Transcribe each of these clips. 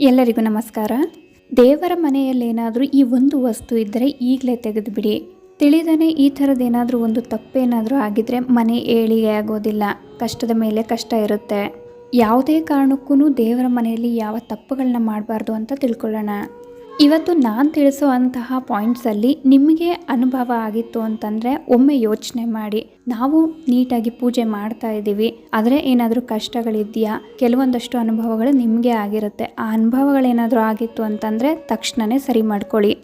ಎಲ್ಲರಿಗೂ ನಮಸ್ಕಾರ. ದೇವರ ಮನೆಯಲ್ಲೇನಾದರೂ ಈ ಒಂದು ವಸ್ತು ಇದ್ದರೆ ಈಗಲೇ ತೆಗೆದುಬಿಡಿ. ತಿಳಿದನೆ ಈ ಥರದ್ದೇನಾದರೂ ಒಂದು ತಪ್ಪೇನಾದರೂ ಆಗಿದ್ರೆ ಮನೆ ಏಳಿಗೆ ಆಗೋದಿಲ್ಲ. ಕಷ್ಟದ ಮೇಲೆ ಕಷ್ಟ ಇರುತ್ತೆ. ಯಾವುದೇ ಕಾರಣಕ್ಕೂ ದೇವರ ಮನೆಯಲ್ಲಿ ಯಾವ ತಪ್ಪುಗಳನ್ನ ಮಾಡಬಾರ್ದು ಅಂತ ತಿಳ್ಕೊಳ್ಳೋಣ. ಇವತ್ತು ನಾನು ತಿಳಿಸುವಂತಹ ಪಾಯಿಂಟ್ಸಲ್ಲಿ ನಿಮಗೆ ಅನುಭವ ಆಗಿತ್ತು ಅಂತಂದರೆ ಒಮ್ಮೆ ಯೋಚನೆ ಮಾಡಿ. ನಾವು ನೀಟಾಗಿ ಪೂಜೆ ಮಾಡ್ತಾ ಇದ್ದೀವಿ. ಆದರೆ ಏನಾದರೂ ಕಷ್ಟಗಳಿದೆಯಾ? ಕೆಲವೊಂದಷ್ಟು ಅನುಭವಗಳು ನಿಮಗೆ ಆಗಿರುತ್ತೆ. ಆ ಅನುಭವಗಳೇನಾದರೂ ಆಗಿತ್ತು ಅಂತಂದರೆ ತಕ್ಷಣವೇ ಸರಿ ಮಾಡ್ಕೊಳ್ಳಿ.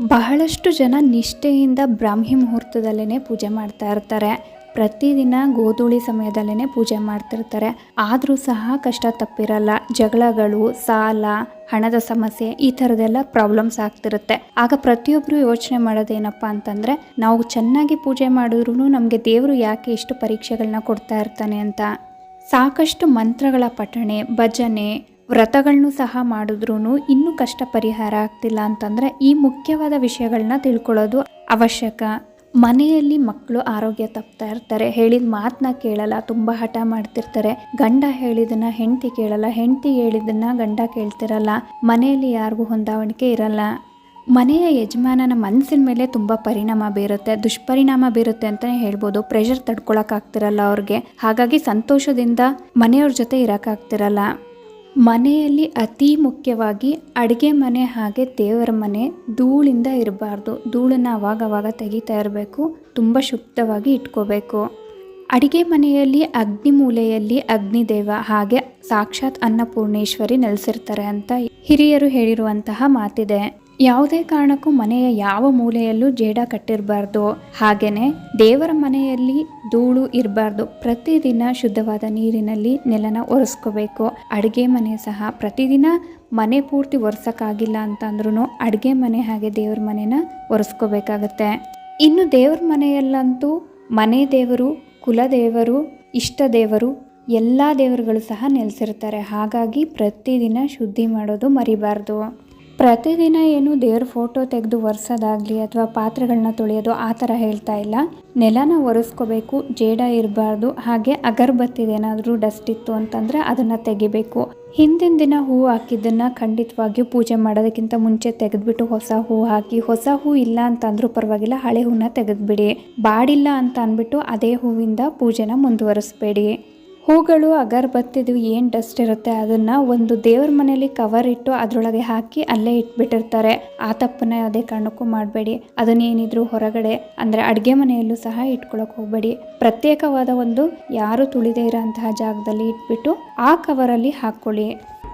ಬಹಳಷ್ಟು ಜನ ನಿಷ್ಠೆಯಿಂದ ಬ್ರಾಹ್ಮಿ ಮುಹೂರ್ತದಲ್ಲೇ ಪೂಜೆ ಮಾಡ್ತಾ ಇರ್ತಾರೆ. ಪ್ರತಿದಿನ ಗೋಧೂಳಿ ಸಮಯದಲ್ಲೇ ಪೂಜೆ ಮಾಡ್ತಿರ್ತಾರೆ. ಆದರೂ ಸಹ ಕಷ್ಟ ತಪ್ಪಿರಲ್ಲ. ಜಗಳಗಳು, ಸಾಲ, ಹಣದ ಸಮಸ್ಯೆ ಈ ಥರದೆಲ್ಲ ಪ್ರಾಬ್ಲಮ್ಸ್ ಆಗ್ತಿರುತ್ತೆ. ಆಗ ಪ್ರತಿಯೊಬ್ಬರು ಯೋಚನೆ ಮಾಡೋದೇನಪ್ಪ ಅಂತಂದರೆ, ನಾವು ಚೆನ್ನಾಗಿ ಪೂಜೆ ಮಾಡಿದ್ರೂ ನಮಗೆ ದೇವರು ಯಾಕೆ ಇಷ್ಟು ಪರೀಕ್ಷೆಗಳನ್ನ ಕೊಡ್ತಾ ಇರ್ತಾನೆ ಅಂತ. ಸಾಕಷ್ಟು ಮಂತ್ರಗಳ ಪಠಣೆ, ಭಜನೆ ವ್ರತಗಳನ್ನು ಸಹ ಮಾಡಿದ್ರೂ ಇನ್ನೂ ಕಷ್ಟ ಪರಿಹಾರ ಆಗ್ತಿಲ್ಲ ಅಂತಂದರೆ ಈ ಮುಖ್ಯವಾದ ವಿಷಯಗಳನ್ನ ತಿಳ್ಕೊಳ್ಳೋದು ಅವಶ್ಯಕ. ಮನೆಯಲ್ಲಿ ಮಕ್ಕಳು ಆರೋಗ್ಯ ತಪ್ತಾ ಇರ್ತಾರೆ. ಹೇಳಿದ ಮಾತನ್ನ ಕೇಳಲ್ಲ, ತುಂಬ ಹಠ ಮಾಡ್ತಿರ್ತಾರೆ. ಗಂಡ ಹೇಳಿದನ್ನ ಹೆಂಡತಿ ಕೇಳಲ್ಲ, ಹೆಂಡತಿ ಹೇಳಿದನ್ನ ಗಂಡ ಕೇಳ್ತಿರಲ್ಲ. ಮನೆಯಲ್ಲಿ ಯಾರಿಗೂ ಹೊಂದಾವಣಿಕೆ ಇರಲ್ಲ. ಮನೆಯ ಯಜಮಾನನ ಮನಸ್ಸಿನ ಮೇಲೆ ತುಂಬ ಪರಿಣಾಮ ಬೀರುತ್ತೆ. ದುಷ್ಪರಿಣಾಮ ಬೀರುತ್ತೆ ಅಂತಲೇ ಹೇಳ್ಬೋದು. ಪ್ರೆಷರ್ ತಡ್ಕೊಳಕ್ಕಾಗ್ತಿರಲ್ಲ ಅವ್ರಿಗೆ. ಹಾಗಾಗಿ ಸಂತೋಷದಿಂದ ಮನೆಯವ್ರ ಜೊತೆ ಇರೋಕ್ಕಾಗ್ತಿರಲ್ಲ. ಮನೆಯಲ್ಲಿ ಅತಿ ಮುಖ್ಯವಾಗಿ ಅಡುಗೆ ಮನೆ ಹಾಗೆ ದೇವರ ಮನೆ ಧೂಳಿಂದ ಇರಬಾರ್ದು. ಧೂಳನ್ನು ಅವಾಗವಾಗ ತೆಗಿತಾ ಇರಬೇಕು. ತುಂಬ ಶುದ್ಧವಾಗಿ ಇಟ್ಕೋಬೇಕು. ಅಡುಗೆ ಮನೆಯಲ್ಲಿ ಅಗ್ನಿ ಮೂಲೆಯಲ್ಲಿ ಅಗ್ನಿದೇವ ಹಾಗೆ ಸಾಕ್ಷಾತ್ ಅನ್ನಪೂರ್ಣೇಶ್ವರಿ ನೆಲೆಸಿರ್ತಾರೆ ಅಂತ ಹಿರಿಯರು ಹೇಳಿರುವಂತಹ ಮಾತಿದೆ. ಯಾವುದೇ ಕಾರಣಕ್ಕೂ ಮನೆಯ ಯಾವ ಮೂಲೆಯಲ್ಲೂ ಜೇಡ ಕಟ್ಟಿರಬಾರ್ದು. ಹಾಗೆಯೇ ದೇವರ ಮನೆಯಲ್ಲಿ ಧೂಳು ಇರಬಾರ್ದು. ಪ್ರತಿದಿನ ಶುದ್ಧವಾದ ನೀರಿನಲ್ಲಿ ನೆಲನ ಒರೆಸ್ಕೋಬೇಕು. ಅಡುಗೆ ಮನೆ ಸಹ ಪ್ರತಿದಿನ ಮನೆ ಪೂರ್ತಿ ಒರೆಸೋಕ್ಕಾಗಿಲ್ಲ ಅಂತಂದ್ರೂ ಅಡುಗೆ ಮನೆ ಹಾಗೆ ದೇವ್ರ ಮನೆನ ಒರೆಸ್ಕೋಬೇಕಾಗತ್ತೆ. ಇನ್ನು ದೇವ್ರ ಮನೆಯಲ್ಲಂತೂ ಮನೆ ದೇವರು ಕುಲದೇವರು ಇಷ್ಟ ದೇವರು, ಎಲ್ಲ ದೇವರುಗಳು ಸಹ ನೆಲೆಸಿರ್ತಾರೆ. ಹಾಗಾಗಿ ಪ್ರತಿದಿನ ಶುದ್ಧಿ ಮಾಡೋದು ಮರಿಬಾರ್ದು. ಪ್ರತಿದಿನ ಏನು ದೇವ್ರ ಫೋಟೋ ತೆಗೆದು ಒರೆಸೋದಾಗಲಿ ಅಥವಾ ಪಾತ್ರೆಗಳನ್ನ ತೊಳೆಯೋದು ಆ ಥರ ಹೇಳ್ತಾ ಇಲ್ಲ. ನೆಲನ ಒರೆಸ್ಕೋಬೇಕು, ಜೇಡ ಇರಬಾರ್ದು, ಹಾಗೆ ಅಗರಬತ್ತಿದೇನಾದರೂ ಡಸ್ಟ್ ಇತ್ತು ಅಂತಂದರೆ ಅದನ್ನು ತೆಗಿಬೇಕು. ಹಿಂದಿನ ದಿನ ಹೂವು ಹಾಕಿದ್ದನ್ನು ಖಂಡಿತವಾಗಿಯೂ ಪೂಜೆ ಮಾಡೋದಕ್ಕಿಂತ ಮುಂಚೆ ತೆಗೆದ್ಬಿಟ್ಟು ಹೊಸ ಹೂ ಹಾಕಿ, ಹೊಸ ಹೂ ಇಲ್ಲ ಅಂತಂದ್ರೂ ಪರವಾಗಿಲ್ಲ, ಹಳೆ ಹೂವನ್ನ ತೆಗೆದುಬಿಡಿ. ಬಾಡಿಲ್ಲ ಅಂತ ಅಂದ್ಬಿಟ್ಟು ಅದೇ ಹೂವಿಂದ ಪೂಜೆನ ಮುಂದುವರಿಸ್ಬೇಡಿ. ಹೂಗಳು, ಅಗರಬತ್ತಿದು ಏನು ಡಸ್ಟ್ ಇರುತ್ತೆ ಅದನ್ನು ಒಂದು ದೇವ್ರ ಮನೆಯಲ್ಲಿ ಕವರ್ ಇಟ್ಟು ಅದರೊಳಗೆ ಹಾಕಿ ಅಲ್ಲೇ ಇಟ್ಬಿಟ್ಟಿರ್ತಾರೆ. ಆ ತಪ್ಪನ್ನ ಯಾವುದೇ ಕಾರಣಕ್ಕೂ ಮಾಡಬೇಡಿ. ಅದನ್ನೇನಿದ್ರು ಹೊರಗಡೆ, ಅಂದರೆ ಅಡುಗೆ ಮನೆಯಲ್ಲೂ ಸಹ ಇಟ್ಕೊಳಕ್ಕೆ ಹೋಗಬೇಡಿ. ಪ್ರತ್ಯೇಕವಾದ ಒಂದು ಯಾರು ತುಳಿದೇ ಇರೋಂತಹ ಜಾಗದಲ್ಲಿ ಇಟ್ಬಿಟ್ಟು ಆ ಕವರಲ್ಲಿ ಹಾಕ್ಕೊಳ್ಳಿ.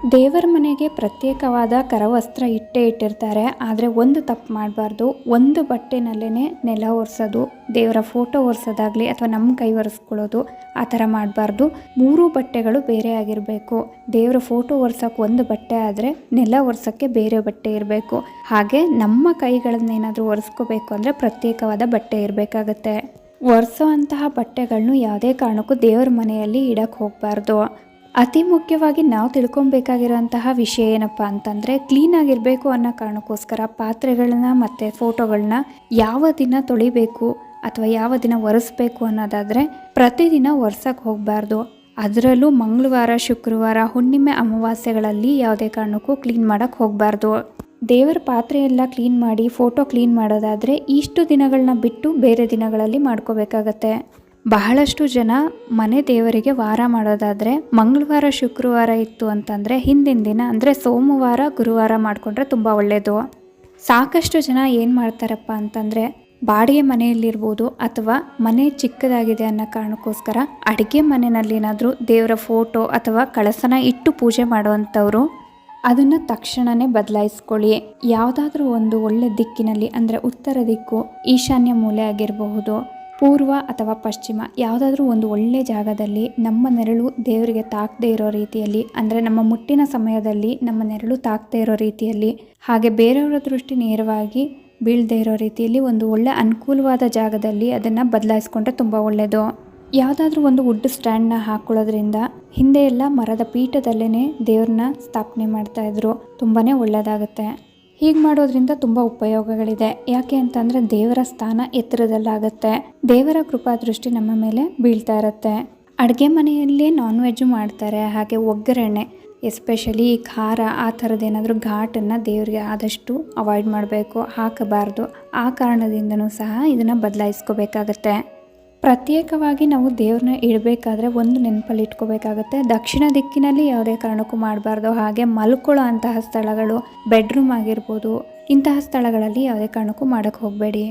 ದೇವರ ಮನೆಗೆ ಪ್ರತ್ಯೇಕವಾದ ಕರವಸ್ತ್ರ ಇಟ್ಟೇ ಇಟ್ಟಿರ್ತಾರೆ. ಆದರೆ ಒಂದು ತಪ್ಪು ಮಾಡಬಾರ್ದು. ಒಂದು ಬಟ್ಟೆನಲ್ಲೇ ನೆಲ ಒರೆಸೋದು, ದೇವರ ಫೋಟೋ ಒರೆಸೋದಾಗಲಿ ಅಥವಾ ನಮ್ಮ ಕೈ ಒರೆಸ್ಕೊಳ್ಳೋದು, ಆ ಥರ ಮಾಡಬಾರ್ದು. ಮೂರು ಬಟ್ಟೆಗಳು ಬೇರೆ ಆಗಿರಬೇಕು. ದೇವರ ಫೋಟೋ ಒರೆಸೋಕೆ ಒಂದು ಬಟ್ಟೆ ಆದರೆ ನೆಲ ಒರೆಸೋಕ್ಕೆ ಬೇರೆ ಬಟ್ಟೆ ಇರಬೇಕು. ಹಾಗೆ ನಮ್ಮ ಕೈಗಳನ್ನೇನಾದರೂ ಒರೆಸ್ಕೋಬೇಕು ಅಂದರೆ ಪ್ರತ್ಯೇಕವಾದ ಬಟ್ಟೆ ಇರಬೇಕಾಗತ್ತೆ. ಒರೆಸೋ ಅಂತಹ ಬಟ್ಟೆಗಳನ್ನು ಯಾವುದೇ ಕಾರಣಕ್ಕೂ ದೇವರ ಮನೆಯಲ್ಲಿ ಇಡಕ್ಕೆ ಹೋಗಬಾರ್ದು. ಅತಿ ಮುಖ್ಯವಾಗಿ ನಾವು ತಿಳ್ಕೊಬೇಕಾಗಿರುವಂತಹ ವಿಷಯ ಏನಪ್ಪ ಅಂತಂದರೆ ಕ್ಲೀನಾಗಿರಬೇಕು ಅನ್ನೋ ಕಾರಣಕ್ಕೋಸ್ಕರ ಪಾತ್ರೆಗಳನ್ನ ಮತ್ತು ಫೋಟೋಗಳನ್ನ ಯಾವ ದಿನ ತೊಳಿಬೇಕು ಅಥವಾ ಯಾವ ದಿನ ಒರೆಸ್ಬೇಕು ಅನ್ನೋದಾದರೆ ಪ್ರತಿದಿನ ಒರೆಸೋಕ್ಕೆ ಹೋಗಬಾರ್ದು. ಅದರಲ್ಲೂ ಮಂಗಳವಾರ, ಶುಕ್ರವಾರ, ಹುಣ್ಣಿಮೆ ಅಮಾವಾಸ್ಯೆಗಳಲ್ಲಿ ಯಾವುದೇ ಕಾರಣಕ್ಕೂ ಕ್ಲೀನ್ ಮಾಡೋಕ್ಕೆ ಹೋಗಬಾರ್ದು. ದೇವರ ಪಾತ್ರೆ ಎಲ್ಲ ಕ್ಲೀನ್ ಮಾಡಿ ಫೋಟೋ ಕ್ಲೀನ್ ಮಾಡೋದಾದರೆ ಇಷ್ಟು ದಿನಗಳನ್ನ ಬಿಟ್ಟು ಬೇರೆ ದಿನಗಳಲ್ಲಿ ಮಾಡ್ಕೋಬೇಕಾಗತ್ತೆ. ಬಹಳಷ್ಟು ಜನ ಮನೆ ದೇವರಿಗೆ ವಾರ ಮಾಡೋದಾದರೆ ಮಂಗಳವಾರ, ಶುಕ್ರವಾರ ಇತ್ತು ಅಂತಂದರೆ ಹಿಂದಿನ ದಿನ, ಅಂದರೆ ಸೋಮವಾರ, ಗುರುವಾರ ಮಾಡಿಕೊಂಡ್ರೆ ತುಂಬ ಒಳ್ಳೆಯದು ಸಾಕಷ್ಟು ಜನ ಏನು ಮಾಡ್ತಾರಪ್ಪ ಅಂತಂದರೆ ಬಾಡಿಗೆ ಮನೆಯಲ್ಲಿರ್ಬೋದು ಅಥವಾ ಮನೆ ಚಿಕ್ಕದಾಗಿದೆ ಅನ್ನೋ ಕಾರಣಕ್ಕೋಸ್ಕರ ಅಡುಗೆ ಮನೆಯಲ್ಲಿ ಏನಾದರೂ ದೇವರ ಫೋಟೋ ಅಥವಾ ಕಳಸನ ಇಟ್ಟು ಪೂಜೆ ಮಾಡುವಂಥವ್ರು. ಅದನ್ನು ತಕ್ಷಣವೇ ಬದಲಾಯಿಸ್ಕೊಳ್ಳಿ. ಯಾವುದಾದ್ರೂ ಒಂದು ಒಳ್ಳೆ ದಿಕ್ಕಿನಲ್ಲಿ, ಅಂದರೆ ಉತ್ತರ ದಿಕ್ಕು, ಈಶಾನ್ಯ ಮೂಲೆ ಆಗಿರಬಹುದು. ಪೂರ್ವ ಅಥವಾ ಪಶ್ಚಿಮ ಯಾವುದಾದ್ರೂ ಒಂದು ಒಳ್ಳೆ ಜಾಗದಲ್ಲಿ ನಮ್ಮ ನೆರಳು ದೇವರಿಗೆ ತಾಕದೇ ಇರೋ ರೀತಿಯಲ್ಲಿ, ಅಂದರೆ ನಮ್ಮ ಮುಟ್ಟಿನ ಸಮಯದಲ್ಲಿ ನಮ್ಮ ನೆರಳು ತಾಕದೇ ಇರೋ ರೀತಿಯಲ್ಲಿ, ಹಾಗೆ ಬೇರೆಯವರ ದೃಷ್ಟಿ ನೇರವಾಗಿ ಬೀಳದೇ ಇರೋ ರೀತಿಯಲ್ಲಿ ಒಂದು ಒಳ್ಳೆ ಅನುಕೂಲವಾದ ಜಾಗದಲ್ಲಿ ಅದನ್ನು ಬದಲಾಯಿಸ್ಕೊಂಡ್ರೆ ತುಂಬ ಒಳ್ಳೆಯದು ಯಾವುದಾದ್ರೂ ಒಂದು ವುಡ್ ಸ್ಟ್ಯಾಂಡ್ನ ಹಾಕ್ಕೊಳ್ಳೋದ್ರಿಂದ ಹಿಂದೆ ಎಲ್ಲ ಮರದ ಪೀಠದಲ್ಲೇ ದೇವ್ರನ್ನ ಸ್ಥಾಪನೆ ಮಾಡ್ತಾಯಿದ್ರು ತುಂಬಾ ಒಳ್ಳೆಯದಾಗುತ್ತೆ ಹೀಗೆ ಮಾಡೋದ್ರಿಂದ ತುಂಬ ಉಪಯೋಗಗಳಿದೆ. ಯಾಕೆ ಅಂತಂದರೆ ದೇವರ ಸ್ಥಾನ ಎತ್ತರದಲ್ಲಾಗತ್ತೆ. ದೇವರ ಕೃಪಾ ದೃಷ್ಟಿ ನಮ್ಮ ಮೇಲೆ ಬೀಳ್ತಾ ಇರುತ್ತೆ. ಅಡುಗೆ ಮನೆಯಲ್ಲಿ ನಾನ್ ವೆಜ್ಜು ಮಾಡ್ತಾರೆ, ಹಾಗೆ ಒಗ್ಗರಣೆ ಎಸ್ಪೆಷಲಿ ಖಾರ, ಆ ಥರದ್ದೇನಾದರೂ ಘಾಟನ್ನು ದೇವರಿಗೆ ಆದಷ್ಟು ಅವಾಯ್ಡ್ ಮಾಡಬೇಕು, ಹಾಕಬಾರ್ದು. ಆ ಕಾರಣದಿಂದನೂ ಸಹ ಇದನ್ನು ಬದಲಾಯಿಸ್ಕೋಬೇಕಾಗತ್ತೆ. ಪ್ರತ್ಯೇಕವಾಗಿ ನಾವು ದೇವ್ರನ್ನ ಇಡಬೇಕಾದ್ರೆ ಒಂದು ನೆನಪಲ್ಲಿ ಇಟ್ಕೋಬೇಕಾಗತ್ತೆ. ದಕ್ಷಿಣ ದಿಕ್ಕಿನಲ್ಲಿ ಯಾವುದೇ ಕಾರಣಕ್ಕೂ ಮಾಡಬಾರ್ದು. ಹಾಗೆ ಮಲ್ಕೊಳ್ಳೋ ಅಂತಹ ಸ್ಥಳಗಳು ಬೆಡ್ರೂಮ್ ಆಗಿರ್ಬೋದು, ಇಂತಹ ಸ್ಥಳಗಳಲ್ಲಿ ಯಾವುದೇ ಕಾರಣಕ್ಕೂ ಮಾಡೋಕ್ಕೆ ಹೋಗಬೇಡಿ.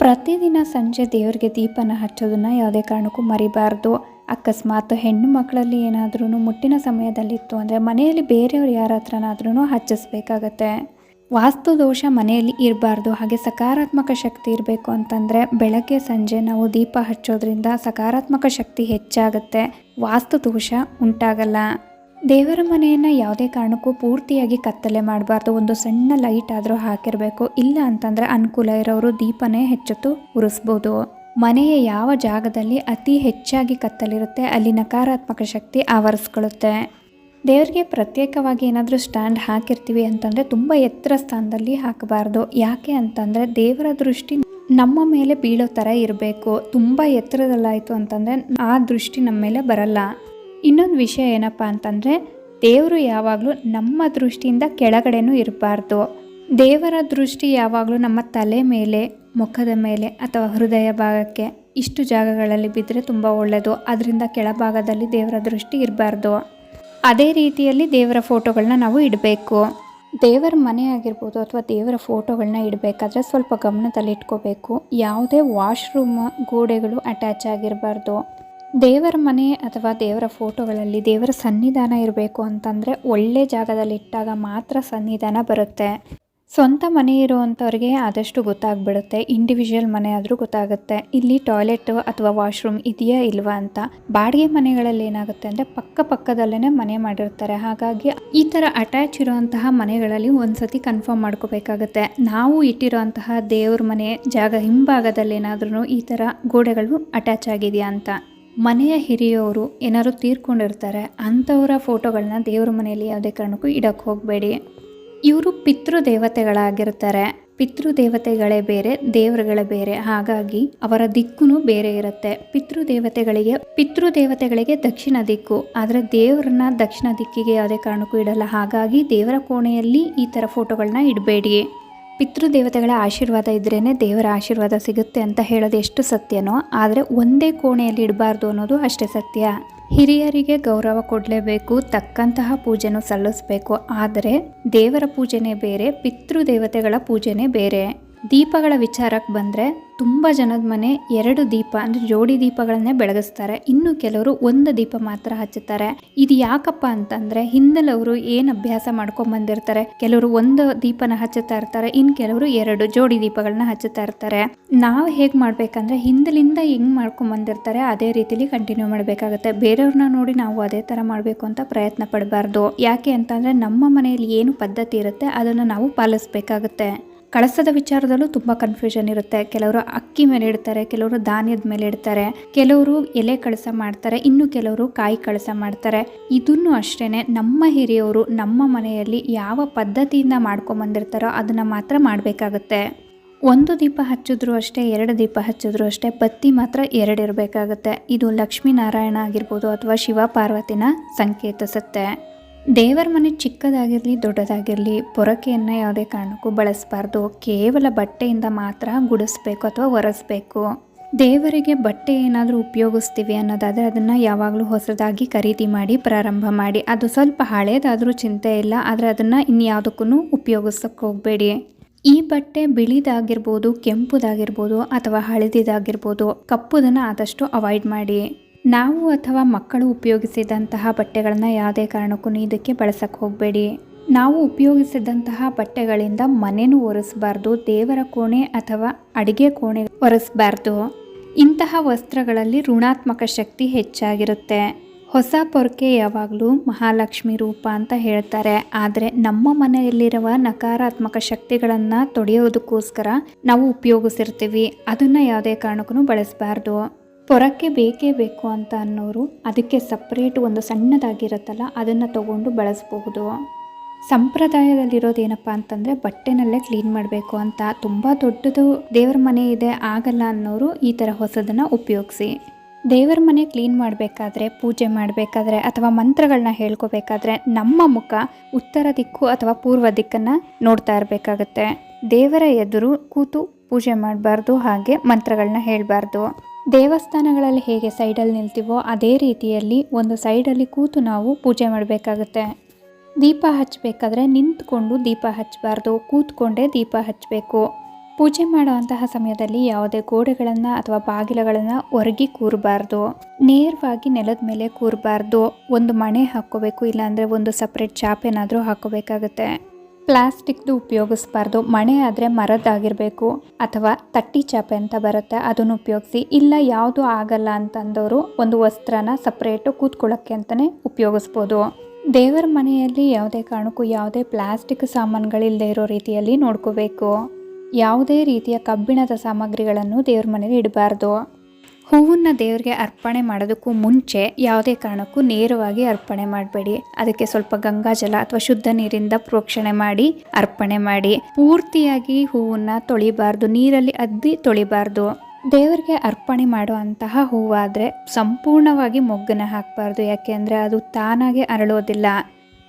ಪ್ರತಿದಿನ ಸಂಜೆ ದೇವರಿಗೆ ದೀಪನ ಹಚ್ಚೋದನ್ನ ಯಾವುದೇ ಕಾರಣಕ್ಕೂ ಮರಿಬಾರ್ದು. ಅಕಸ್ಮಾತ್ ಹೆಣ್ಣು ಮಕ್ಕಳಲ್ಲಿ ಏನಾದ್ರೂ ಮುಟ್ಟಿನ ಸಮಯದಲ್ಲಿತ್ತು ಅಂದರೆ ಮನೆಯಲ್ಲಿ ಬೇರೆಯವ್ರು ಯಾರ ಹತ್ರನಾದ್ರೂ ಹಚ್ಚಿಸ್ಬೇಕಾಗತ್ತೆ. ವಾಸ್ತು ದೋಷ ಮನೆಯಲ್ಲಿ ಇರಬಾರ್ದು, ಹಾಗೆ ಸಕಾರಾತ್ಮಕ ಶಕ್ತಿ ಇರಬೇಕು ಅಂತಂದರೆ ಬೆಳಗ್ಗೆ, ಸಂಜೆ ನಾವು ದೀಪ ಹಚ್ಚೋದ್ರಿಂದ ಸಕಾರಾತ್ಮಕ ಶಕ್ತಿ ಹೆಚ್ಚಾಗುತ್ತೆ. ವಾಸ್ತು ದೋಷ ಉಂಟಾಗಲ್ಲ. ದೇವರ ಮನೆಯನ್ನು ಯಾವುದೇ ಕಾರಣಕ್ಕೂ ಪೂರ್ತಿಯಾಗಿ ಕತ್ತಲೆ ಮಾಡಬಾರ್ದು. ಒಂದು ಸಣ್ಣ ಲೈಟ್ ಆದರೂ ಹಾಕಿರಬೇಕು. ಇಲ್ಲ ಅಂತಂದರೆ ಅನುಕೂಲ ಇರೋರು ದೀಪನೇ ಹೆಚ್ಚೊತ್ತು ಉರಿಸ್ಬೋದು. ಮನೆಯ ಯಾವ ಜಾಗದಲ್ಲಿ ಅತಿ ಹೆಚ್ಚಾಗಿ ಕತ್ತಲಿರುತ್ತೆ, ಅಲ್ಲಿ ನಕಾರಾತ್ಮಕ ಶಕ್ತಿ ಆವರಿಸ್ಕೊಳ್ಳುತ್ತೆ. ದೇವರಿಗೆ ಪ್ರತ್ಯೇಕವಾಗಿ ಏನಾದರೂ ಸ್ಟ್ಯಾಂಡ್ ಹಾಕಿರ್ತೀವಿ ಅಂತಂದರೆ ತುಂಬ ಎತ್ತರ ಸ್ಥಾನದಲ್ಲಿ ಹಾಕಬಾರ್ದು. ಯಾಕೆ ಅಂತಂದರೆ ದೇವರ ದೃಷ್ಟಿ ನಮ್ಮ ಮೇಲೆ ಬೀಳೋ ಥರ ಇರಬೇಕು. ತುಂಬ ಎತ್ತರದಲ್ಲಾಯಿತು ಅಂತಂದರೆ ಆ ದೃಷ್ಟಿ ನಮ್ಮ ಮೇಲೆ ಬರಲ್ಲ. ಇನ್ನೊಂದು ವಿಷಯ ಏನಪ್ಪ ಅಂತಂದರೆ ದೇವರು ಯಾವಾಗಲೂ ನಮ್ಮ ದೃಷ್ಟಿಯಿಂದ ಕೆಳಗಡೆನೂ ಇರಬಾರ್ದು. ದೇವರ ದೃಷ್ಟಿ ಯಾವಾಗಲೂ ನಮ್ಮ ತಲೆ ಮೇಲೆ, ಮುಖದ ಮೇಲೆ ಅಥವಾ ಹೃದಯ ಭಾಗಕ್ಕೆ ಇಷ್ಟು ಜಾಗಗಳಲ್ಲಿ ಬಿದ್ದರೆ ತುಂಬ ಒಳ್ಳೆಯದು ಅದರಿಂದ ಕೆಳಭಾಗದಲ್ಲಿ ದೇವರ ದೃಷ್ಟಿ ಇರಬಾರ್ದು. ಅದೇ ರೀತಿಯಲ್ಲಿ ದೇವರ ಫೋಟೋಗಳನ್ನ ನಾವು ಇಡಬೇಕು. ದೇವರ ಮನೆ ಆಗಿರ್ಬೋದು ಅಥವಾ ದೇವರ ಫೋಟೋಗಳನ್ನ ಇಡಬೇಕಾದ್ರೆ ಸ್ವಲ್ಪ ಗಮನದಲ್ಲಿ ಇಟ್ಕೋಬೇಕು. ಯಾವುದೇ ವಾಶ್ರೂಮ್ ಗೋಡೆಗಳು ಅಟ್ಯಾಚ್ ಆಗಿರಬಾರ್ದು. ದೇವರ ಮನೆ ಅಥವಾ ದೇವರ ಫೋಟೋಗಳಲ್ಲಿ ದೇವರ ಸನ್ನಿಧಾನ ಇರಬೇಕು ಅಂತಂದರೆ ಒಳ್ಳೆ ಜಾಗದಲ್ಲಿ ಇಟ್ಟಾಗ ಮಾತ್ರ ಸನ್ನಿಧಾನ ಬರುತ್ತೆ. ಸ್ವಂತ ಮನೆ ಇರುವಂಥವ್ರಿಗೆ ಆದಷ್ಟು ಗೊತ್ತಾಗ್ಬಿಡುತ್ತೆ. ಇಂಡಿವಿಜುವಲ್ ಮನೆ ಆದರೂ ಗೊತ್ತಾಗುತ್ತೆ. ಇಲ್ಲಿ ಟಾಯ್ಲೆಟ್ ಅಥವಾ ವಾಶ್ರೂಮ್ ಇದೆಯಾ ಇಲ್ವಾ ಅಂತ. ಬಾಡಿಗೆ ಮನೆಗಳಲ್ಲಿ ಏನಾಗುತ್ತೆ ಅಂದರೆ ಪಕ್ಕ ಪಕ್ಕದಲ್ಲೇ ಮನೆ ಮಾಡಿರ್ತಾರೆ. ಹಾಗಾಗಿ ಈ ಥರ ಅಟ್ಯಾಚ್ ಇರುವಂತಹ ಮನೆಗಳಲ್ಲಿ ಒಂದ್ಸತಿ ಕನ್ಫರ್ಮ್ ಮಾಡ್ಕೋಬೇಕಾಗುತ್ತೆ. ನಾವು ಇಟ್ಟಿರುವಂತಹ ದೇವ್ರ ಮನೆ ಜಾಗ ಹಿಂಭಾಗದಲ್ಲಿ ಏನಾದ್ರೂ ಈ ಥರ ಗೋಡೆಗಳು ಅಟ್ಯಾಚ್ ಆಗಿದೆಯಾ ಅಂತ. ಮನೆಯ ಹಿರಿಯವರು ಏನಾದ್ರು ತೀರ್ಕೊಂಡಿರ್ತಾರೆ, ಅಂಥವರ ಫೋಟೋಗಳನ್ನ ದೇವ್ರ ಮನೆಯಲ್ಲಿ ಯಾವುದೇ ಕಾರಣಕ್ಕೂ ಇಡಕ್ಕೆ ಹೋಗಬೇಡಿ. ಇವರು ಪಿತೃದೇವತೆಗಳಾಗಿರ್ತಾರೆ. ಪಿತೃದೇವತೆಗಳೇ ಪಿತೃ ದೇವತೆಗಳೇ ಬೇರೆ, ದೇವರುಗಳೇ ಬೇರೆ. ಹಾಗಾಗಿ ಅವರ ದಿಕ್ಕೂ ಬೇರೆ ಇರುತ್ತೆ. ಪಿತೃದೇವತೆಗಳಿಗೆ ದೇವತೆಗಳಿಗೆ ಪಿತೃ ದೇವತೆಗಳಿಗೆ ದಕ್ಷಿಣ ದಿಕ್ಕು. ಆದರೆ ದೇವರನ್ನ ದಕ್ಷಿಣ ದಿಕ್ಕಿಗೆ ಯಾವುದೇ ಕಾರಣಕ್ಕೂ ಇಡಲ್ಲ. ಹಾಗಾಗಿ ದೇವರ ಕೋಣೆಯಲ್ಲಿ ಈ ಥರ ಫೋಟೋಗಳನ್ನ ಇಡಬೇಡಿ ಪಿತೃದೇವತೆಗಳ ಆಶೀರ್ವಾದ ಇದ್ರೇ ದೇವರ ಆಶೀರ್ವಾದ ಸಿಗುತ್ತೆ ಅಂತ ಹೇಳೋದು ಎಷ್ಟು ಸತ್ಯನೋ, ಆದರೆ ಒಂದೇ ಕೋಣೆಯಲ್ಲಿ ಇಡಬಾರ್ದು ಅನ್ನೋದು ಅಷ್ಟೇ ಸತ್ಯ. ಹಿರಿಯರಿಗೆ ಗೌರವ ಕೊಡಲೇಬೇಕು ತಕ್ಕಂತಹ ಪೂಜೆನೂ ಸಲ್ಲಿಸಬೇಕು. ಆದರೆ ದೇವರ ಪೂಜೆನೇ ಬೇರೆ ಪಿತೃ ದೇವತೆಗಳ ಪೂಜೆನೇ ಬೇರೆ. ದೀಪಗಳ ವಿಚಾರಕ್ಕೆ ಬಂದರೆ ತುಂಬ ಜನದ ಮನೆ ಎರಡು ದೀಪ, ಅಂದರೆ ಜೋಡಿ ದೀಪಗಳನ್ನೇ ಬೆಳಗಿಸ್ತಾರೆ. ಇನ್ನು ಕೆಲವರು ಒಂದು ದೀಪ ಮಾತ್ರ ಹಚ್ಚುತ್ತಾರೆ. ಇದು ಯಾಕಪ್ಪ ಅಂತಂದರೆ ಹಿಂದಲವರು ಏನು ಅಭ್ಯಾಸ ಮಾಡ್ಕೊಂಡು ಬಂದಿರ್ತಾರೆ? ಕೆಲವರು ಒಂದು ದೀಪನ ಹಚ್ಚುತ್ತಾ ಇರ್ತಾರೆ ಇನ್ನು ಕೆಲವರು ಎರಡು ಜೋಡಿ ದೀಪಗಳನ್ನ ಹಚ್ಚುತ್ತಾ ಇರ್ತಾರೆ. ನಾವು ಹೇಗೆ ಮಾಡಬೇಕಂದ್ರೆ ಹಿಂದಲಿಂದ ಹೆಂಗ್ ಮಾಡ್ಕೊಂಡು ಬಂದಿರ್ತಾರೆ, ಅದೇ ರೀತಿಲಿ ಕಂಟಿನ್ಯೂ ಮಾಡಬೇಕಾಗುತ್ತೆ. ಬೇರೆಯವ್ರನ್ನ ನೋಡಿ ನಾವು ಅದೇ ಥರ ಮಾಡಬೇಕು ಅಂತ ಪ್ರಯತ್ನ ಪಡಬಾರ್ದು. ಯಾಕೆ ಅಂತಂದರೆ ನಮ್ಮ ಮನೆಯಲ್ಲಿ ಏನು ಪದ್ಧತಿ ಇರುತ್ತೆ, ಅದನ್ನು ನಾವು ಪಾಲಿಸ್ಬೇಕಾಗುತ್ತೆ. ಕಳಸದ ವಿಚಾರದಲ್ಲೂ ತುಂಬ ಕನ್ಫ್ಯೂಷನ್ ಇರುತ್ತೆ. ಕೆಲವರು ಅಕ್ಕಿ ಮೇಲೆ ಇಡ್ತಾರೆ, ಕೆಲವರು ಧಾನ್ಯದ ಮೇಲೆ ಇಡ್ತಾರೆ, ಕೆಲವರು ಎಲೆ ಕಳಸ ಮಾಡ್ತಾರೆ, ಇನ್ನು ಕೆಲವರು ಕಾಯಿ ಕಳಸ ಮಾಡ್ತಾರೆ. ಇದನ್ನು ಅಷ್ಟೇನೆ ನಮ್ಮ ಹಿರಿಯವರು ನಮ್ಮ ಮನೆಯಲ್ಲಿ ಯಾವ ಪದ್ಧತಿಯಿಂದ ಮಾಡ್ಕೊಂಬಂದಿರ್ತಾರೋ ಅದನ್ನು ಮಾತ್ರ ಮಾಡಬೇಕಾಗುತ್ತೆ. ಒಂದು ದೀಪ ಹಚ್ಚಿದ್ರು ಅಷ್ಟೇ, ಎರಡು ದೀಪ ಹಚ್ಚಿದ್ರು ಅಷ್ಟೇ, ಬತ್ತಿ ಮಾತ್ರ ಎರಡು ಇರಬೇಕಾಗುತ್ತೆ. ಇದು ಲಕ್ಷ್ಮೀನಾರಾಯಣ ಆಗಿರ್ಬೋದು ಅಥವಾ ಶಿವ ಪಾರ್ವತಿನ ಸಂಕೇತಿಸುತ್ತೆ. ದೇವರ ಮನೆ ಚಿಕ್ಕದಾಗಿರಲಿ, ದೊಡ್ಡದಾಗಿರಲಿ, ಪೊರಕೆಯನ್ನು ಯಾವುದೇ ಕಾರಣಕ್ಕೂ ಬಳಸಬಾರ್ದು. ಕೇವಲ ಬಟ್ಟೆಯಿಂದ ಮಾತ್ರ ಗುಡಿಸ್ಬೇಕು ಅಥವಾ ಒರೆಸ್ಬೇಕು. ದೇವರಿಗೆ ಬಟ್ಟೆ ಏನಾದರೂ ಉಪಯೋಗಿಸ್ತೀವಿ ಅನ್ನೋದಾದರೆ ಅದನ್ನು ಯಾವಾಗಲೂ ಹೊಸದಾಗಿ ಖರೀದಿ ಮಾಡಿ, ಪ್ರಾರಂಭ ಮಾಡಿ. ಅದು ಸ್ವಲ್ಪ ಹಳೇದಾದರೂ ಚಿಂತೆ ಇಲ್ಲ, ಆದರೆ ಅದನ್ನು ಇನ್ಯಾವುದಕ್ಕೂ ಉಪಯೋಗಿಸೋಕ್ಕೆ ಹೋಗಬೇಡಿ. ಈ ಬಟ್ಟೆ ಬಿಳಿದಾಗಿರ್ಬೋದು, ಕೆಂಪುದಾಗಿರ್ಬೋದು ಅಥವಾ ಹಳದಿದಾಗಿರ್ಬೋದು, ಕಪ್ಪುದನ್ನು ಆದಷ್ಟು ಅವಾಯ್ಡ್ ಮಾಡಿ. ನಾವು ಅಥವಾ ಮಕ್ಕಳು ಉಪಯೋಗಿಸಿದಂತಹ ಬಟ್ಟೆಗಳನ್ನು ಯಾವುದೇ ಕಾರಣಕ್ಕೂ ಇದಕ್ಕೆ ಬಳಸಕ್ಕೆ ಹೋಗಬೇಡಿ. ನಾವು ಉಪಯೋಗಿಸಿದಂತಹ ಬಟ್ಟೆಗಳಿಂದ ಮನೆಯೂ ಒರೆಸಬಾರ್ದು, ದೇವರ ಕೋಣೆ ಅಥವಾ ಅಡಿಗೆ ಕೋಣೆ ಒರೆಸಬಾರ್ದು. ಇಂತಹ ವಸ್ತ್ರಗಳಲ್ಲಿ ಋಣಾತ್ಮಕ ಶಕ್ತಿ ಹೆಚ್ಚಾಗಿರುತ್ತೆ. ಹೊಸ ಪೊರ್ಕೆ ಯಾವಾಗಲೂ ಮಹಾಲಕ್ಷ್ಮಿ ರೂಪ ಅಂತ ಹೇಳ್ತಾರೆ. ಆದರೆ ನಮ್ಮ ಮನೆಯಲ್ಲಿರುವ ನಕಾರಾತ್ಮಕ ಶಕ್ತಿಗಳನ್ನು ತೊಡೆಯೋದಕ್ಕೋಸ್ಕರ ನಾವು ಉಪಯೋಗಿಸಿರ್ತೀವಿ. ಅದನ್ನು ಯಾವುದೇ ಕಾರಣಕ್ಕೂ ಬಳಸಬಾರ್ದು. ಪೊರಕ್ಕೆ ಬೇಕೇ ಬೇಕು ಅಂತ ಅನ್ನೋರು ಅದಕ್ಕೆ ಸಪ್ರೇಟ್ ಒಂದು ಸಣ್ಣದಾಗಿರುತ್ತಲ್ಲ, ಅದನ್ನು ತಗೊಂಡು ಬಳಸಬಹುದು. ಸಂಪ್ರದಾಯದಲ್ಲಿರೋದು ಏನಪ್ಪ ಅಂತಂದರೆ ಬಟ್ಟೆನಲ್ಲೇ ಕ್ಲೀನ್ ಮಾಡಬೇಕು ಅಂತ. ತುಂಬ ದೊಡ್ಡದು ದೇವರ ಮನೆ ಇದೆ, ಆಗಲ್ಲ ಅನ್ನೋರು ಈ ಥರ ಹೊಸದನ್ನು ಉಪಯೋಗಿಸಿ. ದೇವರ ಮನೆ ಕ್ಲೀನ್ ಮಾಡಬೇಕಾದ್ರೆ, ಪೂಜೆ ಮಾಡಬೇಕಾದ್ರೆ ಅಥವಾ ಮಂತ್ರಗಳನ್ನ ಹೇಳ್ಕೋಬೇಕಾದ್ರೆ ನಮ್ಮ ಮುಖ ಉತ್ತರ ದಿಕ್ಕು ಅಥವಾ ಪೂರ್ವ ದಿಕ್ಕನ್ನು ನೋಡ್ತಾ ಇರಬೇಕಾಗತ್ತೆ. ದೇವರ ಎದುರು ಕೂತು ಪೂಜೆ ಮಾಡಬಾರ್ದು, ಹಾಗೆ ಮಂತ್ರಗಳನ್ನ ಹೇಳಬಾರ್ದು. ದೇವಸ್ಥಾನಗಳಲ್ಲಿ ಹೇಗೆ ಸೈಡಲ್ಲಿ ನಿಲ್ತೀವೋ ಅದೇ ರೀತಿಯಲ್ಲಿ ಒಂದು ಸೈಡಲ್ಲಿ ಕೂತು ನಾವು ಪೂಜೆ ಮಾಡಬೇಕಾಗತ್ತೆ. ದೀಪ ಹಚ್ಚಬೇಕಾದ್ರೆ ನಿಂತ್ಕೊಂಡು ದೀಪ ಹಚ್ಚಬಾರ್ದು, ಕೂತ್ಕೊಂಡೇ ದೀಪ ಹಚ್ಚಬೇಕು. ಪೂಜೆ ಮಾಡುವಂತಹ ಸಮಯದಲ್ಲಿ ಯಾವುದೇ ಗೋಡೆಗಳನ್ನು ಅಥವಾ ಬಾಗಿಲುಗಳನ್ನು ಹೊರಗಿ ಕೂರಬಾರ್ದು. ನೇರವಾಗಿ ನೆಲದ ಮೇಲೆ ಕೂರಬಾರ್ದು. ಒಂದು ಮಣೆ ಹಾಕ್ಕೋಬೇಕು, ಇಲ್ಲಾಂದರೆ ಒಂದು ಸಪ್ರೇಟ್ ಚಾಪೇನಾದರೂ ಹಾಕ್ಕೋಬೇಕಾಗತ್ತೆ. ಪ್ಲಾಸ್ಟಿಕ್ದು ಉಪಯೋಗಿಸ್ಬಾರ್ದು. ಮಣೆ ಆದರೆ ಮರದ್ದಾಗಿರಬೇಕು ಅಥವಾ ತಟ್ಟಿ ಚಾಪೆ ಅಂತ ಬರುತ್ತೆ, ಅದನ್ನು ಉಪಯೋಗಿಸಿ. ಇಲ್ಲ, ಯಾವುದು ಆಗಲ್ಲ ಅಂತಂದವರು ಒಂದು ವಸ್ತ್ರನ ಸಪ್ರೇಟು ಕೂತ್ಕೊಳ್ಳೋಕ್ಕೆ ಅಂತಲೇ ಉಪಯೋಗಿಸ್ಬೋದು. ದೇವರ ಮನೆಯಲ್ಲಿ ಯಾವುದೇ ಕಾರಣಕ್ಕೂ ಯಾವುದೇ ಪ್ಲಾಸ್ಟಿಕ್ ಸಾಮಾನುಗಳಿಲ್ಲದೆ ಇರೋ ರೀತಿಯಲ್ಲಿ ನೋಡ್ಕೋಬೇಕು. ಯಾವುದೇ ರೀತಿಯ ಕಬ್ಬಿಣದ ಸಾಮಗ್ರಿಗಳನ್ನು ದೇವ್ರ ಮನೇಲಿ ಇಡಬಾರ್ದು. ಹೂವನ್ನ ದೇವರಿಗೆ ಅರ್ಪಣೆ ಮಾಡೋದಕ್ಕೂ ಮುಂಚೆ ಯಾವುದೇ ಕಾರಣಕ್ಕೂ ನೇರವಾಗಿ ಅರ್ಪಣೆ ಮಾಡಬೇಡಿ. ಅದಕ್ಕೆ ಸ್ವಲ್ಪ ಗಂಗಾಜಲ ಅಥವಾ ಶುದ್ಧ ನೀರಿಂದ ಪ್ರೋಕ್ಷಣೆ ಮಾಡಿ, ಅರ್ಪಣೆ ಮಾಡಿ. ಪೂರ್ತಿಯಾಗಿ ಹೂವನ್ನ ತೊಳಿಬಾರ್ದು, ನೀರಲ್ಲಿ ಅದ್ದಿ ತೊಳಿಬಾರ್ದು. ದೇವರಿಗೆ ಅರ್ಪಣೆ ಮಾಡುವಂತಹ ಹೂವಾದರೆ ಸಂಪೂರ್ಣವಾಗಿ ಮೊಗ್ಗನ್ನ ಹಾಕಬಾರ್ದು. ಯಾಕೆಂದರೆ ಅದು ತಾನಾಗೆ ಅರಳೋದಿಲ್ಲ.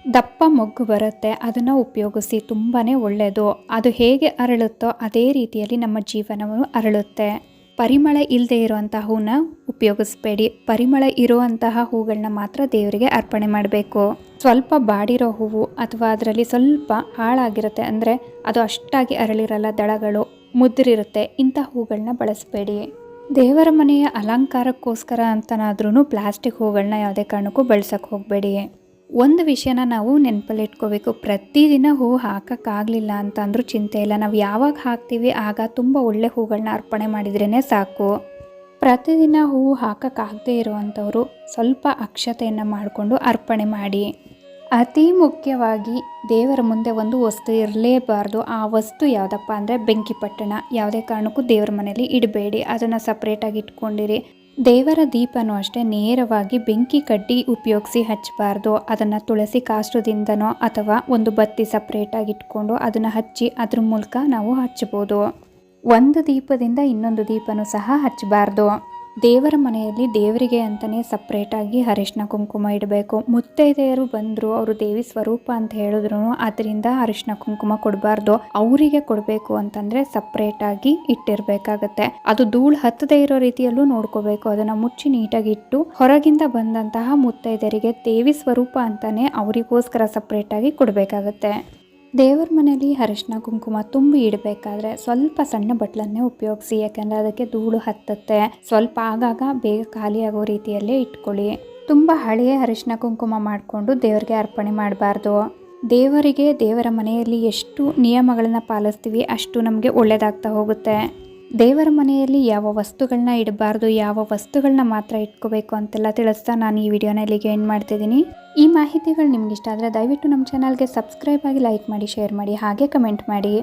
ದಪ್ಪ ಮೊಗ್ಗು ಬರುತ್ತೆ, ಅದನ್ನು ಉಪಯೋಗಿಸಿ ತುಂಬಾ ಒಳ್ಳೆಯದು ಅದು ಹೇಗೆ ಅರಳುತ್ತೋ ಅದೇ ರೀತಿಯಲ್ಲಿ ನಮ್ಮ ಜೀವನವನ್ನು ಅರಳುತ್ತೆ. ಪರಿಮಳ ಇಲ್ಲದೆ ಇರುವಂತಹ ಹೂನ ಉಪಯೋಗಿಸ್ಬೇಡಿ. ಪರಿಮಳ ಇರುವಂತಹ ಹೂಗಳನ್ನ ಮಾತ್ರ ದೇವರಿಗೆ ಅರ್ಪಣೆ ಮಾಡಬೇಕು. ಸ್ವಲ್ಪ ಬಾಡಿರೋ ಹೂವು ಅಥವಾ ಅದರಲ್ಲಿ ಸ್ವಲ್ಪ ಹಾಳಾಗಿರುತ್ತೆ ಅಂದರೆ ಅದು ಅಷ್ಟಾಗಿ ಅರಳಿರಲ್ಲ, ದಳಗಳು, ಮುದ್ರಿರುತ್ತೆ, ಇಂಥ ಹೂಗಳನ್ನ ಬಳಸಬೇಡಿ. ದೇವರ ಮನೆಯ ಅಲಂಕಾರಕ್ಕೋಸ್ಕರ ಅಂತನಾದ್ರೂ ಪ್ಲಾಸ್ಟಿಕ್ ಹೂಗಳನ್ನ ಯಾವುದೇ ಕಾರಣಕ್ಕೂ ಬಳಸಕ್ಕೆ ಹೋಗಬೇಡಿ. ಒಂದು ವಿಷಯನ ನಾವು ನೆನಪಲ್ಲಿಟ್ಕೋಬೇಕು. ಪ್ರತಿದಿನ ಹೂ ಹಾಕೋಕ್ಕಾಗಲಿಲ್ಲ ಅಂತ ಅಂದ್ರೂ ಚಿಂತೆ ಇಲ್ಲ. ನಾವು ಯಾವಾಗ ಹಾಕ್ತೀವಿ, ಆಗ ತುಂಬ ಒಳ್ಳೆ ಹೂಗಳನ್ನ ಅರ್ಪಣೆ ಮಾಡಿದ್ರೇ ಸಾಕು. ಪ್ರತಿದಿನ ಹೂವು ಹಾಕೋಕ್ಕಾಗದೇ ಇರುವಂಥವರು ಸ್ವಲ್ಪ ಅಕ್ಷತೆಯನ್ನು ಮಾಡಿಕೊಂಡು ಅರ್ಪಣೆ ಮಾಡಿ. ಅತಿ ಮುಖ್ಯವಾಗಿ ದೇವರ ಮುಂದೆ ಒಂದು ವಸ್ತು ಇರಲೇಬಾರ್ದು. ಆ ವಸ್ತು ಯಾವುದಪ್ಪ ಅಂದರೆ ಬೆಂಕಿಪಟ್ಟಣ ಯಾವುದೇ ಕಾರಣಕ್ಕೂ ದೇವರ ಮನೇಲಿ ಇಡಬೇಡಿ. ಅದನ್ನು ಸಪ್ರೇಟಾಗಿ ಇಟ್ಕೊಂಡಿರಿ. ದೇವರ ದೀಪನೂ ಅಷ್ಟೇ ನೇರವಾಗಿ ಬೆಂಕಿ ಕಡ್ಡಿ ಉಪಯೋಗಿಸಿ ಹಚ್ಚಬಾರ್ದು. ಅದನ್ನು ತುಳಸಿ ಕಾಷ್ಟದಿಂದನೋ ಅಥವಾ ಒಂದು ಬತ್ತಿ ಸಪ್ರೇಟಾಗಿ ಇಟ್ಕೊಂಡು ಅದನ್ನು ಹಚ್ಚಿ ಅದ್ರ ಮೂಲಕ ನಾವು ಹಚ್ಚಬೋದು. ಒಂದು ದೀಪದಿಂದ ಇನ್ನೊಂದು ದೀಪನೂ ಸಹ ಹಚ್ಚಬಾರ್ದು. ದೇವರ ಮನೆಯಲ್ಲಿ ದೇವರಿಗೆ ಅಂತಲೇ ಸಪ್ರೇಟಾಗಿ ಅರಿಶಿನ ಕುಂಕುಮ ಇಡಬೇಕು. ಮುತ್ತೈದೆಯರು ಬಂದರು, ಅವರು ದೇವಿ ಸ್ವರೂಪ ಅಂತ ಹೇಳಿದ್ರು ಅದರಿಂದ ಅರಿಶಿನ ಕುಂಕುಮ ಕೊಡಬಾರ್ದು. ಅವರಿಗೆ ಕೊಡಬೇಕು ಅಂತಂದರೆ ಸಪ್ರೇಟಾಗಿ ಇಟ್ಟಿರಬೇಕಾಗತ್ತೆ. ಅದು ಧೂಳು ಹತ್ತದೇ ಇರೋ ರೀತಿಯಲ್ಲೂ ನೋಡ್ಕೋಬೇಕು. ಅದನ್ನು ಮುಚ್ಚಿ ನೀಟಾಗಿ ಇಟ್ಟು ಹೊರಗಿಂದ ಬಂದಂತಹ ಮುತ್ತೈದೆಯರಿಗೆ ದೇವಿ ಸ್ವರೂಪ ಅಂತಲೇ ಅವರಿಗೋಸ್ಕರ ಸಪ್ರೇಟಾಗಿ ಕೊಡಬೇಕಾಗತ್ತೆ. ದೇವರ ಮನೆಯಲ್ಲಿ ಅರಿಶಿನ, ಕುಂಕುಮ ತುಂಬಿ ಇಡಬೇಕಾದ್ರೆ ಸ್ವಲ್ಪ ಸಣ್ಣ ಬಟ್ಲನ್ನೇ ಉಪಯೋಗಿಸಿ, ಯಾಕೆಂದರೆ ಅದಕ್ಕೆ ಧೂಳು ಹತ್ತುತ್ತೆ. ಸ್ವಲ್ಪ ಆಗಾಗ ಬೇಗ ಖಾಲಿಯಾಗೋ ರೀತಿಯಲ್ಲೇ ಇಟ್ಕೊಳ್ಳಿ. ತುಂಬ ಹಳೆಯ ಅರಿಶಿನ, ಕುಂಕುಮ ಮಾಡಿಕೊಂಡು ದೇವರಿಗೆ ಅರ್ಪಣೆ ಮಾಡಬಾರ್ದು. ದೇವರಿಗೆ ದೇವರ ಮನೆಯಲ್ಲಿ ಎಷ್ಟು ನಿಯಮಗಳನ್ನ ಪಾಲಿಸ್ತೀವಿ ಅಷ್ಟು ನಮಗೆ ಒಳ್ಳೆಯದಾಗ್ತಾ ಹೋಗುತ್ತೆ. ದೇವರ ಮನೆಯಲ್ಲಿ ಯಾವ ವಸ್ತುಗಳನ್ನ ಇಡಬಾರ್ದು, ಯಾವ ವಸ್ತುಗಳನ್ನ ಮಾತ್ರ ಇಟ್ಕೋಬೇಕು ಅಂತೆಲ್ಲ ತಿಳಿಸ್ತಾ ನಾನು ಈ ವಿಡಿಯೋನ ಇಲ್ಲಿಗೆ ಎಂಡ್ ಮಾಡ್ತಿದ್ದೀನಿ. ಈ ಮಾಹಿತಿಗಳು ನಿಮ್ಗೆ ಇಷ್ಟ ಆದರೆ ದಯವಿಟ್ಟು ನಮ್ಮ ಚಾನಲ್ಗೆ ಸಬ್ಸ್ಕ್ರೈಬ್ ಆಗಿ ಲೈಕ್ ಮಾಡಿ ಶೇರ್ ಮಾಡಿ, ಹಾಗೆ ಕಮೆಂಟ್ ಮಾಡಿ.